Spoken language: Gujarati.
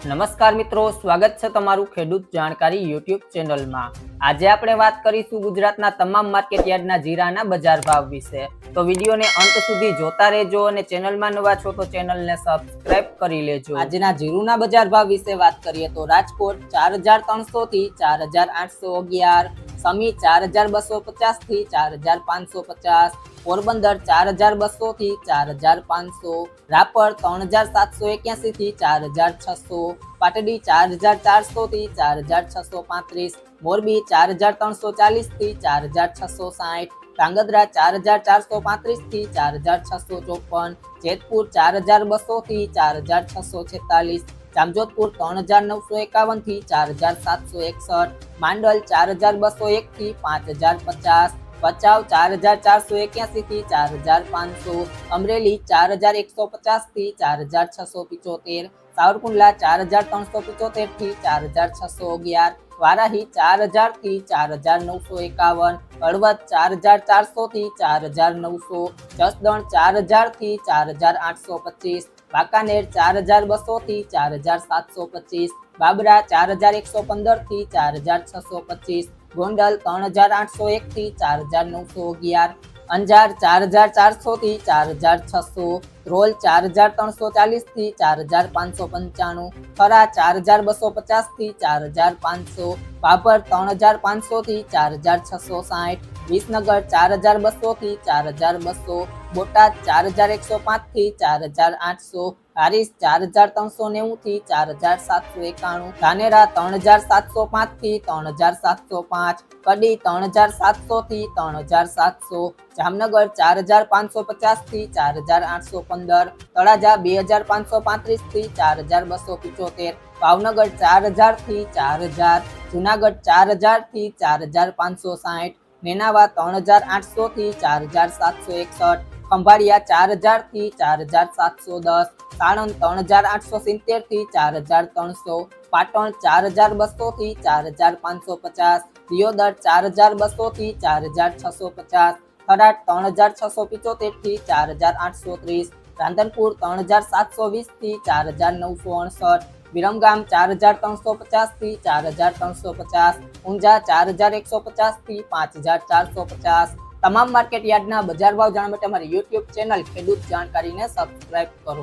નમસ્કાર મિત્રો, સ્વાગત છે તમારું ખેડૂત જાણકારી યુટ્યુબ ચેનલમાં. આજે આપણે વાત કરીશું ગુજરાતના તમામ માર્કેટ યાર્ડના જીરાના બજાર ભાવ વિશે. તો વિડીયોને અંત સુધી જોતા રહેજો અને ચેનલમાં નવા છો તો ચેનલને સબસ્ક્રાઇબ કરી લેજો. આજના જીરુના બજાર ભાવ વિશે વાત કરીએ તો રાજકોટ ચાર હજાર ત્રણસો થી ચાર હજાર આઠસો અગિયાર સમી ચાર હજાર બસો પચાસથી ચાર હજાર પાંચસો પચાસ, પોરબંદર ચાર હજાર બસો થી ચાર હજાર પાંચસો, રાપર ત્રણ હજાર સાતસો એક્યાસી થી ચાર હજાર છસો, પાટડી ચાર હજાર ચારસો થી ચાર હજાર છસો પાંત્રીસ, મોરબી ચાર હજાર ત્રણસો ચાલીસથી ચાર હજાર છસો સાઠ ધાંગધ્રા ચાર હજાર ચારસો પાંત્રીસથી ચાર હજાર છસો ચોપન, જેતપુર ચાર હજાર બસો થી ચાર હજાર છસો છેતાલીસ, જામજોધપુર ત્રણ હજાર નવસો એકાવનથી ચાર હજાર સાતસો એકસઠ, માંડલ ચાર હજાર બસો એક થી પાંચ હજાર પચાસ ભચાઉ ચાર હજાર ચારસો એક્યાસી થી ચાર હજાર પાંચસો અમરેલી ચાર હજાર એકસો પચાસથી ચાર હજાર છસો પિચોતેર સાવરકુંડલા ચાર હજાર ત્રણસો પિચોતેરથી ચાર હજાર છસો અગિયાર વારાહી ચાર હજારથી ચાર હજાર નવસો એકાવન હળવદ ચાર હજાર ચારસો થી ચાર હજાર નવસો જસદણ ચાર હજારથી ચાર હજાર આઠસો પચીસ વાંકાનેર ચાર હજાર બસો થી ચાર હજાર સાતસો પચીસ બાબરા ચાર હજાર એકસો પંદરથી ચાર હજાર છસો પચીસ ગોંડલ ત્રણ હજાર આઠસો એક થી ચાર હજાર નવસો અગિયાર, અંજાર ચાર હજાર ચારસો થી ચાર હજાર છસો ધ્રોલ ચાર હજાર ત્રણસો ચાલીસથી ચાર હજાર પાંચસો પંચાણું ખરા ચાર હજાર બસો પચાસથી ચાર હજાર પાંચસો બાબર ત્રણ હજાર પાંચસો થી ચાર હજાર છસો સાઠ વિસનગર ચાર હજાર બસો થી ચાર હજાર બસો બોટાદ ચાર હજાર એકસો પાંચથી ચાર હજાર આઠસો હારીસ ચાર હજાર ત્રણસો નેવું થી ચાર હજાર સાતસો એકાણું ધાનેરા ત્રણ હજાર સાતસો પાંચથી ત્રણ હજાર સાતસો પાંચ કડી ત્રણ હજાર સાતસો થી ત્રણ હજાર સાતસો જામનગર ચાર હજાર પાંચસો પચાસથી ચાર હજાર આઠસો પંદર તળાજા બે હજાર પાંચસો પાંત્રીસથી ચાર હજાર બસો પિચોતેર ભાવનગર ચાર હજારથી ચાર હજાર જુનાગઢ ચાર હજારથી ચાર હજાર પાંચસો સાઠ નેનાવા ત્રણ હજાર આઠસો થી ચાર હજાર સાતસો એકસઠ ખંભાળિયા ચાર હજારથી ચાર હજાર સાતસો દસ સાણંદ ત્રણ હજાર આઠસો સિત્તેરથી ચાર હજાર ત્રણસો પાટણ ચાર હજાર બસો થી ચાર હજાર પાંચસો પચાસ દિયોદર ચાર હજાર બસો થી ચાર હજાર છસો પચાસ થરાદ ત્રણ હજાર છસો પિચોતેરથી ચાર હજાર આઠસો ત્રીસ રાંધનપુર ત્રણ હજાર સાતસો વીસથી ચાર હજાર નવસો અડસઠ વિરમગામ ચાર હજાર ત્રણસો પચાસથી ચાર હજાર ત્રણસો પચાસ, ઊંઝા ચાર હજાર એકસો પચાસથી પાંચ હજાર ચારસો પચાસ. તમામ માર્કેટ યાર્ડના બજાર ભાવ જાણવા માટે અમારી યુટ્યુબ ચેનલ ખેડૂત જાણકારીને સબસ્ક્રાઇબ કરો.